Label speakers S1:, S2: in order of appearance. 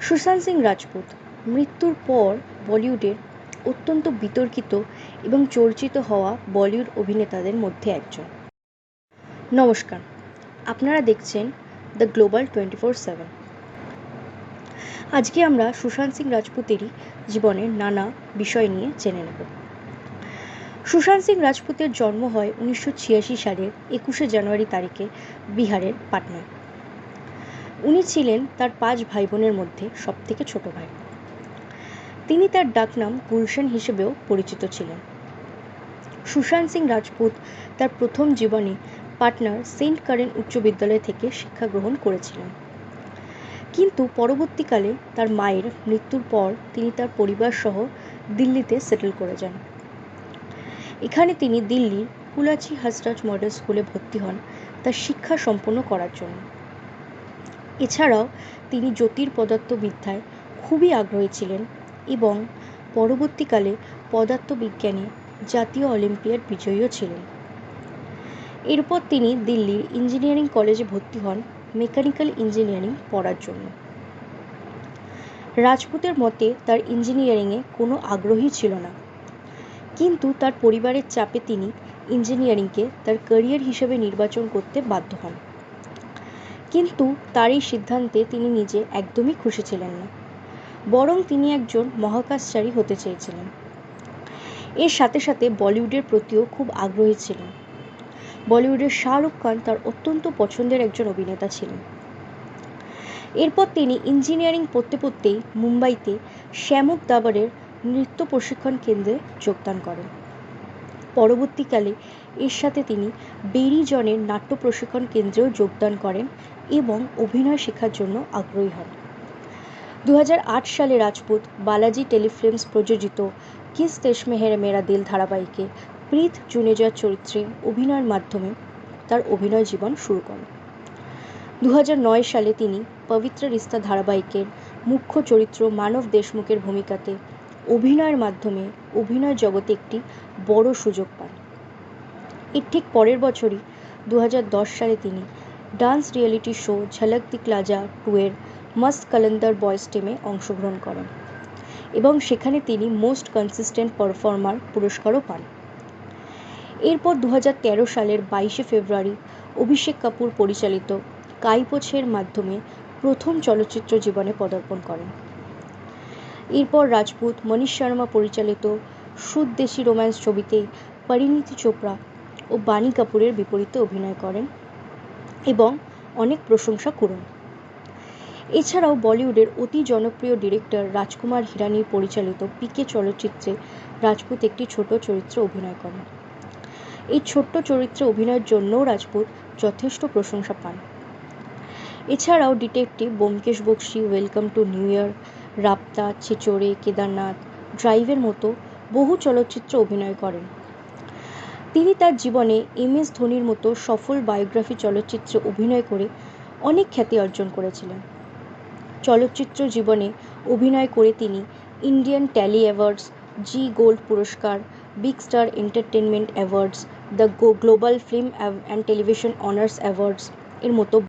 S1: সুশান্ত সিং রাজপুত মৃত্যুর পর বলিউডের অত্যন্ত বিতর্কিত এবং চর্চিত হওয়া বলিউড অভিনেতাদের মধ্যে একজন। নমস্কার, আপনারা দেখছেন the global twenty four seven. আজকে আমরা সুশান্ত সিং রাজপুতেরই জীবনের নানা বিষয় নিয়ে জেনে নেব। সুশান্ত সিং রাজপুতের জন্ম হয় উনিশশো ছিয়াশি সালের একুশে জানুয়ারি তারিখে বিহারের পাটনায়। উনি ছিলেন তার পাঁচ ভাই বোনের মধ্যে সবথেকে ছোট ভাই। তিনি তার ডাকনাম গুলশান হিসেবেও পরিচিত ছিলেন। সুশান্ত সিং রাজপুত তার প্রথম জীবনে পাটনার সেন্ট কারেন উচ্চ বিদ্যালয় থেকে শিক্ষা গ্রহণ করেছিলেন। কিন্তু পরবর্তীকালে তার মায়ের মৃত্যুর পর তিনি তার পরিবার সহ দিল্লিতে সেটেল করে যান। এখানে তিনি দিল্লির কুলাচি হাসরাজ মডেল স্কুলে ভর্তি হন তার শিক্ষা সম্পন্ন করার জন্য। এছাড়াও তিনি জ্যোতির পদার্থবিদ্যায় খুবই আগ্রহী ছিলেন এবং পরবর্তীকালে পদার্থবিজ্ঞানে জাতীয় অলিম্পিয়াড বিজয়ীও ছিলেন। এরপর তিনি দিল্লির ইঞ্জিনিয়ারিং কলেজে ভর্তি হন মেকানিক্যাল ইঞ্জিনিয়ারিং পড়ার জন্য। রাজপুতের মতে তার ইঞ্জিনিয়ারিংয়ে কোনো আগ্রহী ছিল না। কিন্তু তার পরিবারের চাপে তিনি ইঞ্জিনিয়ারিংকে তার ক্যারিয়ার হিসেবে নির্বাচন করতে বাধ্য হন। কিন্তু তার এই সিদ্ধান্তে তিনি নিজে একদমই খুশি ছিলেন না। বরং তিনি একজন মহাকাশচারী হতে চেয়েছিলেন। এর সাথে সাথে বলিউডের প্রতিও খুব আগ্রহী ছিলেন। বলিউডের শাহরুখ খান তার অত্যন্ত পছন্দের একজন অভিনেতা ছিলেন। এরপর তিনি ইঞ্জিনিয়ারিং পড়তে পড়তেই মুম্বাইতে শ্যামক দাবারের নৃত্য প্রশিক্ষণ কেন্দ্রে যোগদান করেন। পরবর্তীকালে এর সাথে তিনি বেরি জনের নাট্য প্রশিক্ষণ কেন্দ্রেও যোগদান করেন এবং অভিনয় শেখার জন্য আগ্রহী হন। দু হাজার আট সালে রাজপুত বালাজি টেলিফিল্মস প্রযোজিত কিস তেশমে হেরে মেরা দিল ধারাবাহিকে প্রীত জুনেজার চরিত্রে অভিনয়ের মাধ্যমে তার অভিনয় জীবন শুরু করেন। দু হাজার নয় সালে তিনি পবিত্র রিস্তা ধারাবাহিকের মুখ্য চরিত্র মানব দেশমুখের ভূমিকাতে অভিনয়ের মাধ্যমে অভিনয় জগতে একটি বড় সুযোগ পান। এর ঠিক পরের বছরই দু হাজার দশ সালে তিনি ডান্স রিয়েলিটি শো ঝলক দিকলাজা টু এর মস্ত কালান্দার বয়েস টিমে অংশগ্রহণ করেন এবং সেখানে তিনি মোস্ট কনসিস্টেন্ট পারফর্মার পুরস্কারও পান। এরপর দু হাজার তেরো সালের বাইশে ফেব্রুয়ারি অভিষেক কাপুর পরিচালিত কাইপোছের মাধ্যমে প্রথম চলচ্চিত্র জীবনে পদার্পণ করেন। এরপর রাজপুত মনীষ শর্মা পরিচালিত সুদ্দেশি রোম্যান্স ছবিতে পরিণীতি চোপড়া ও বাণী কাপুরের বিপরীতে অভিনয় করেন এবং অনেক প্রশংসা কুড়ান এছাড়াও বলিউডের অতি জনপ্রিয় ডিরেক্টর রাজকুমার হিরানির পরিচালিত পিকে চলচ্চিত্রে রাজপুত একটি ছোট চরিত্রে অভিনয় করেন। এই ছোট্ট চরিত্রে অভিনয়ের জন্যও রাজপুত যথেষ্ট প্রশংসা পান। এছাড়াও detective Byomkesh Bakshi, welcome to new year Raabta Chhichhore Kedarnath ড্রাইভের মতো বহু চলচ্চিত্রে অভিনয় করেন। তিনি তার জীবনে এম এস ধোনির মতো সফল বায়োগ্রাফি চলচ্চিত্রে অভিনয় করে অনেক খ্যাতি অর্জন করেছিলেন। চলচ্চিত্র জীবনে অভিনয় করে তিনি Indian Telly awards Zee gold পুরস্কার big star entertainment awards the global film and television honours awards এর মতো